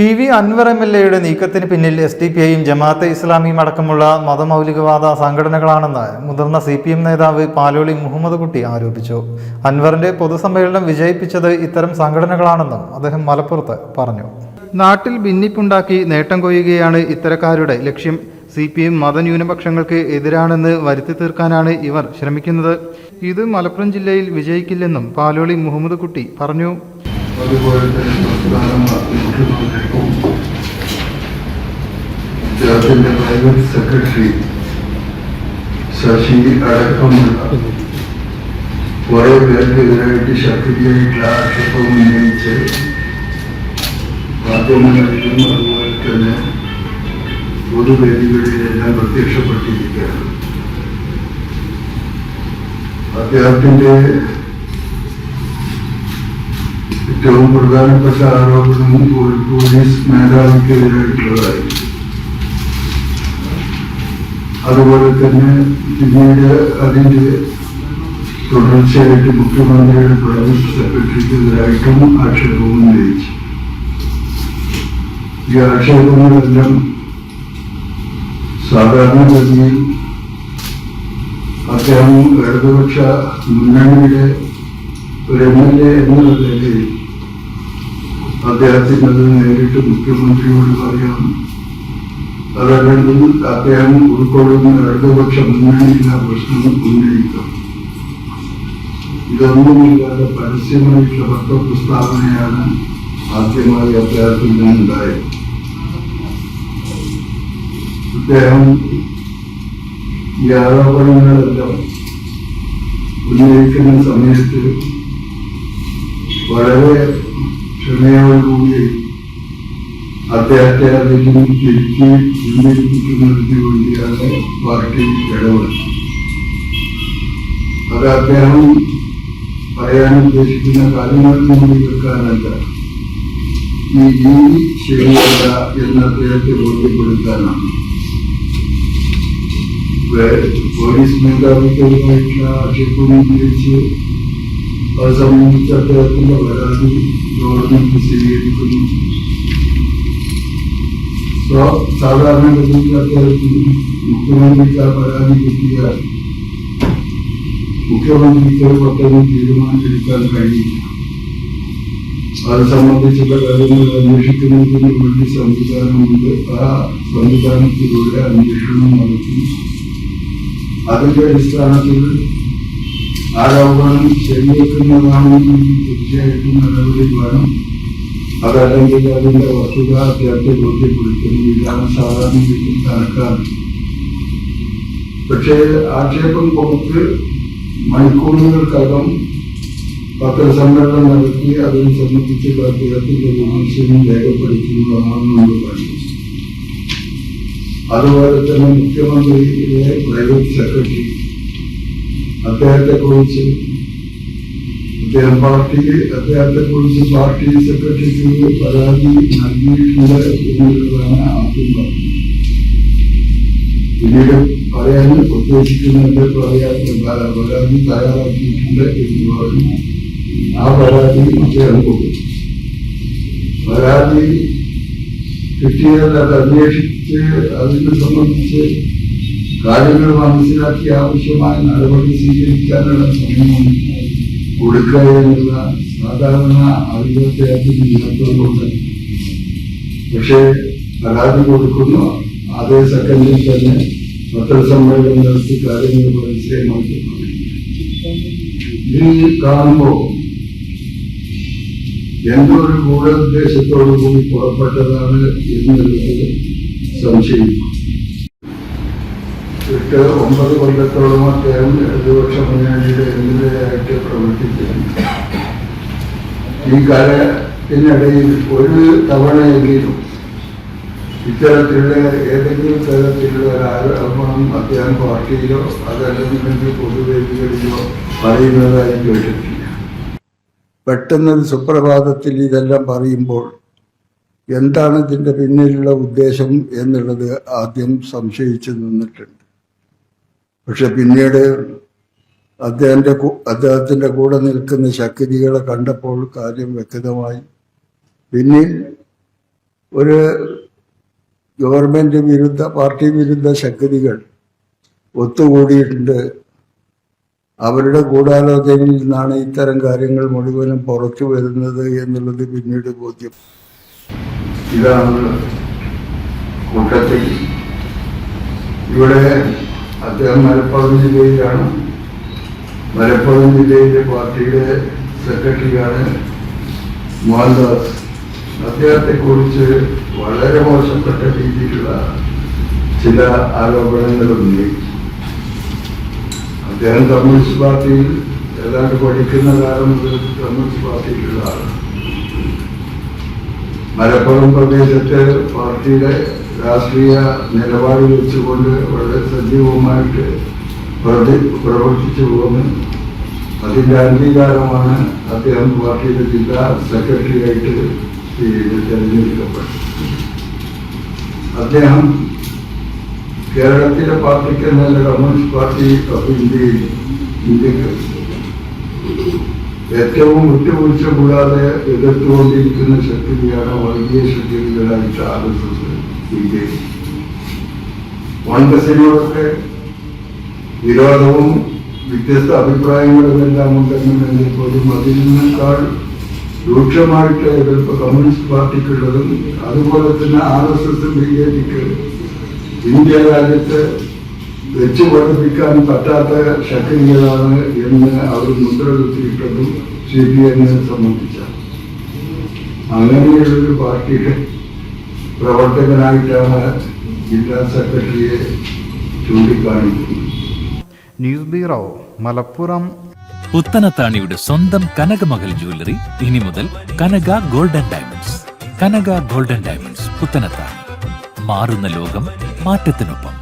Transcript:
P V Anvar M L എയുടെ നീക്കത്തിന് പിന്നിൽ എസ് ഡി പി ഐയും ജമാഅത്തെ ഇസ്ലാമിയും അടക്കമുള്ള മതമൗലികവാദ സംഘടനകളാണെന്ന് മുതിർന്ന സി പി എം നേതാവ് പാലോളി മുഹമ്മദ് കുട്ടി ആരോപിച്ചു. അൻവറിന്റെ പൊതുസമ്മേളനം വിജയിപ്പിച്ചത് ഇത്തരം സംഘടനകളാണെന്നും അദ്ദേഹം മലപ്പുറത്ത് പറഞ്ഞു. നാട്ടിൽ ഭിന്നിപ്പുണ്ടാക്കി നേട്ടം കൊയ്യുകയാണ് ഇത്തരക്കാരുടെ ലക്ഷ്യം. സി പി എം മതന്യൂനപക്ഷങ്ങൾക്ക് എതിരാണെന്ന് വരുത്തി തീർക്കാനാണ് ഇവർ ശ്രമിക്കുന്നത്. ഇത് മലപ്പുറം ജില്ലയിൽ വിജയിക്കില്ലെന്നും പാലോളി മുഹമ്മദ് കുട്ടി പറഞ്ഞു. അതുപോലെ തന്നെ പ്രധാനമാക്കി മുഖ്യമന്ത്രിക്കും അദ്ദേഹത്തിന്റെ പ്രൈവറ്റ് സെക്രട്ടറി ശശി അടക്കമുള്ള കുറെ പേർക്കെതിരായിട്ട് ശക്തിയായിട്ടുള്ള ആക്ഷേപം ഉന്നയിച്ച് മാധ്യമങ്ങളിലും അതുപോലെ തന്നെ പൊതുവേദികളിലെല്ലാം പ്രത്യക്ഷപ്പെട്ടിരിക്കുകയാണ് അദ്ദേഹത്തിന്റെ ഏറ്റവും പ്രധാനപ്പെട്ട ആരോപണം പോലീസ് മേധാവിക്കെതിരായിട്ടുള്ളതായിരുന്നു അതുപോലെ തന്നെ പിന്നീട് അതിന്റെ തുടർച്ചയായിട്ട് മുഖ്യമന്ത്രിയുടെ പ്രൈവറ്റ് സെക്രട്ടറിക്കെതിരായിട്ടും ആക്ഷേപവും ഉന്നയിച്ചു. ഈ ആക്ഷേപങ്ങളെല്ലാം സാധാരണഗതിയിൽ അദ്ദേഹം ഇടതുപക്ഷ മുന്നണിയുടെ ഒരു എം എൽ എ എന്നുള്ള നിലയിൽ അദ്ദേഹത്തിന് അത് നേരിട്ട് മുഖ്യമന്ത്രിയോട് പറയാം അതല്ലെങ്കിൽ അദ്ദേഹം ഉൾക്കൊള്ളുന്ന ഇടതുപക്ഷ മുന്നണിയിലെ പ്രശ്നം ഉന്നയിക്കാം ഇതൊന്നുമില്ലാതെ പരസ്യമായിട്ടുള്ള പത്ര പ്രസ്താവനയാണ് ആദ്യമായി അദ്ദേഹത്തിൽ നിന്നുണ്ടായത് അദ്ദേഹം ഈ ആരോപണങ്ങളെല്ലാം ഉന്നയിക്കുന്ന സമയത്ത് വളരെ ക്ഷമയോടുകൂടി അദ്ദേഹത്തെ അതിൽ നിന്ന് തിരുത്തി പിന്തിരിപ്പിക്കുന്നതിന് വേണ്ടിയാണ് പാർട്ടി ഇടപെടുന്നത് അത് അദ്ദേഹം പറയാൻ ഉദ്ദേശിക്കുന്ന കാര്യങ്ങൾക്ക് വേണ്ടി വെക്കാനല്ല ഈ രീതി ശരിയല്ല എന്ന് അദ്ദേഹത്തെ ബോധ്യപ്പെടുത്താനാണ് വേ- പോലീസ് മേധാവിക്കെതിരായിട്ടുള്ള ആക്ഷേപം ഉന്നയിച്ച് അത് സംബന്ധിച്ച് അദ്ദേഹത്തിന്റെ പരാതി ഗവൺമെന്റ് സ്വീകരിക്കുന്നു സോ- സാധാരണഗതിയിൽ അദ്ദേഹത്തിന് മുഖ്യമന്ത്രിക്ക് ആ പരാതി കിട്ടിയാൽ മുഖ്യമന്ത്രിക്ക് പെട്ടെന്ന് തീരുമാനമെടുക്കാൻ കഴിയില്ല അത് സംബന്ധിച്ചുള്ള കാര്യങ്ങൾ അന്വേഷിക്കുന്നതിന് വേണ്ടി സംവിധാനമുണ്ട് ആ സംവിധാനത്തിലൂടെ അന്വേഷണം നടത്തി അതിന്റെ അടിസ്ഥാനത്തിൽ ആരോപണം ശരിവെക്കുന്നതാണെന്ന് തീർച്ചയായിട്ടും നടപടി വേണം അതല്ലെങ്കിൽ അതിന്റെ വസ്തുത അദ്ദേഹത്തെ ബോധ്യപ്പെടുത്തുന്നു ഇതാണ് സാധാരണ രീതിയിൽ കണക്കാണ് പക്ഷേ ആക്ഷേപം കൊടുത്ത് മണിക്കൂറുകൾക്കകം പത്രസമ്മേളനം നടത്തി അതിനെ സംബന്ധിച്ചുള്ള അദ്ദേഹത്തിന്റെ വിമർശനം രേഖപ്പെടുത്തുന്നതാണ് നമ്മൾ കണ്ടത് അതുപോലെ തന്നെ മുഖ്യമന്ത്രിയിലെ പ്രൈവറ്റ് സെക്രട്ടറി അദ്ദേഹത്തെ കുറിച്ച് അദ്ദേഹം പാർട്ടി അദ്ദേഹത്തെ കുറിച്ച് പാർട്ടി സെക്രട്ടറിക്ക് പരാതി നൽകിയിട്ടുണ്ട് എന്നുള്ളതാണ് ആദ്യം പറഞ്ഞത്. പിന്നീട് പറയാൻ ഉദ്ദേശിക്കുന്നത് പറയാൻ പരാതി തയ്യാറാക്കിയിട്ടുണ്ട് എന്ന് പറഞ്ഞു. ആ പരാതി അദ്ദേഹം കൊടുത്തു. പരാതി കിട്ടിയത് അത് അന്വേഷിച്ച് അതിനെ സംബന്ധിച്ച് കാര്യങ്ങൾ മനസ്സിലാക്കി ആവശ്യമായ നടപടി സ്വീകരിക്കാനുള്ള സമയം കൊടുക്കുക എന്നുള്ള സാധാരണ അതിന് ഇല്ലാത്തതുകൊണ്ട്. പക്ഷേ പരാതി കൊടുക്കുന്നു. അതേ സെക്കൻഡിൽ തന്നെ പത്രസമ്മേളനം നടത്തി കാര്യങ്ങൾ മനസ്സിലാക്കി ഇത് കാണുമ്പോൾ എന്തോ ഒരു ഗൂഢോദ്ദേശത്തോടു കൂടി പുറപ്പെട്ടതാണ് എന്നുള്ളത് സംശയിക്കും. എട്ട് ഒമ്പത് കൊല്ലത്തോളം അദ്ദേഹം ഇടതുപക്ഷ മുന്നണിയുടെ എതിരായിട്ട് പ്രവർത്തിക്കുന്നു ഈ കാലത്തിനിടയിൽ ഒരു തവണയെങ്കിലും ഇത്തരത്തിലുള്ള ഏതെങ്കിലും തരത്തിലുള്ള ഒരു ആരോപണം അദ്ദേഹം പാർട്ടിയിലോ അതല്ലെങ്കിൽ പൊതുവേദികളിലോ പറയുന്നതായി കേട്ടിട്ടില്ല. പെട്ടെന്ന് സുപ്രഭാതത്തിൽ ഇതെല്ലാം പറയുമ്പോൾ എന്താണ് ഇതിന്റെ പിന്നിലുള്ള ഉദ്ദേശം എന്നുള്ളത് ആദ്യം സംശയിച്ചു നിന്നിട്ടുണ്ട്. പക്ഷെ പിന്നീട് അദ്ദേഹത്തിന്റെ അദ്ദേഹത്തിന്റെ കൂടെ നിൽക്കുന്ന ശക്തികളെ കണ്ടപ്പോൾ കാര്യം വ്യക്തമായി. പിന്നിൽ ഒരു ഗവൺമെന്റ് വിരുദ്ധ പാർട്ടി വിരുദ്ധ ശക്തികൾ ഒത്തുകൂടിയിട്ടുണ്ട്. അവരുടെ ഗൂഢാലോചനയിൽ നിന്നാണ് ഇത്തരം കാര്യങ്ങൾ മുഴുവനും പുറത്തു വരുന്നത് എന്നുള്ളത് പിന്നീട് ബോധ്യം. ഇതാണ് കൂട്ടത്തിൽ ഇവിടെ അദ്ദേഹം മലപ്പുറം ജില്ലയിലാണ്. മലപ്പുറം ജില്ലയിലെ പാർട്ടിയുടെ സെക്രട്ടറിയാണ് മോഹൻദാസ് അദ്ദേഹത്തെ കുറിച്ച് വളരെ മോശപ്പെട്ട രീതിയിലുള്ള ചില ആരോപണങ്ങൾ അദ്ദേഹം കമ്മ്യൂണിസ്റ്റ് പാർട്ടിയിൽ ഏതാണ്ട് പഠിക്കുന്ന കാലം മുതൽ കമ്മ്യൂണിസ്റ്റ് പാർട്ടിയിലുള്ള ആളാണ്. മലപ്പുറം പ്രദേശത്തെ പാർട്ടിയുടെ രാഷ്ട്രീയ നിലപാട് വെച്ചുകൊണ്ട് വളരെ സജീവമായിട്ട് പ്രവർത്തി- പ്രവർത്തിച്ചു പോകുന്നു. അതിന്റെ അംഗീകാരമാണ് അദ്ദേഹം പാർട്ടിയുടെ ജില്ലാ സെക്രട്ടറിയായിട്ട് തിരഞ്ഞെടുക്കപ്പെട്ടത്. അദ്ദേഹം കേരളത്തിലെ പാർട്ടിക്ക് എന്നല്ല കമ്മ്യൂണിസ്റ്റ് പാർട്ടി ഓഫ് ഇന്ത്യയിൽ ഇന്ത്യയ്ക്ക് ഏറ്റവും വിട്ടുവീഴ്ച കൂടാതെ എതിർത്തുകൊണ്ടിരിക്കുന്ന ശക്തിയാണ് വർഗീയ ശക്തികളായിട്ട് ആർ ബി കോൺഗ്രസിനോടൊക്കെ വിരോധവും വ്യത്യസ്ത അഭിപ്രായങ്ങളും എല്ലാം ഉണ്ടെന്നുണ്ടെങ്കിൽ പോലും അതിൽ നിന്നേക്കാൾ രൂക്ഷമായിട്ട് എതിർപ്പ് കമ്മ്യൂണിസ്റ്റ് പാർട്ടിക്കുള്ളതും അതുപോലെ തന്നെ R S S B J പിക്ക് ഇന്ത്യ രാജ്യത്ത് വെച്ചു പഠിപ്പിക്കാൻ പറ്റാത്ത ശക്തികളാണ് എന്ന് അവർ മുദ്ര കുത്തിയിട്ടതും സി പി എമ്മിനെ സംബന്ധിച്ചാണ്. അങ്ങനെയുള്ളൊരു പാർട്ടിയുടെ പ്രവർത്തകനായിട്ടാണ് ജില്ലാ സെക്രട്ടറിയെ ചൂണ്ടിക്കാണിക്കുന്നത്. News bureau Malappuram. പുത്തനത്താണിയുടെ സ്വന്തം കനകമകൽ ജ്വല്ലറി ഇനി മുതൽ Kanaka golden diamonds. Kanaka golden diamonds Puthanathani. മാറുന്ന ലോകം മാറ്റത്തിനൊപ്പം.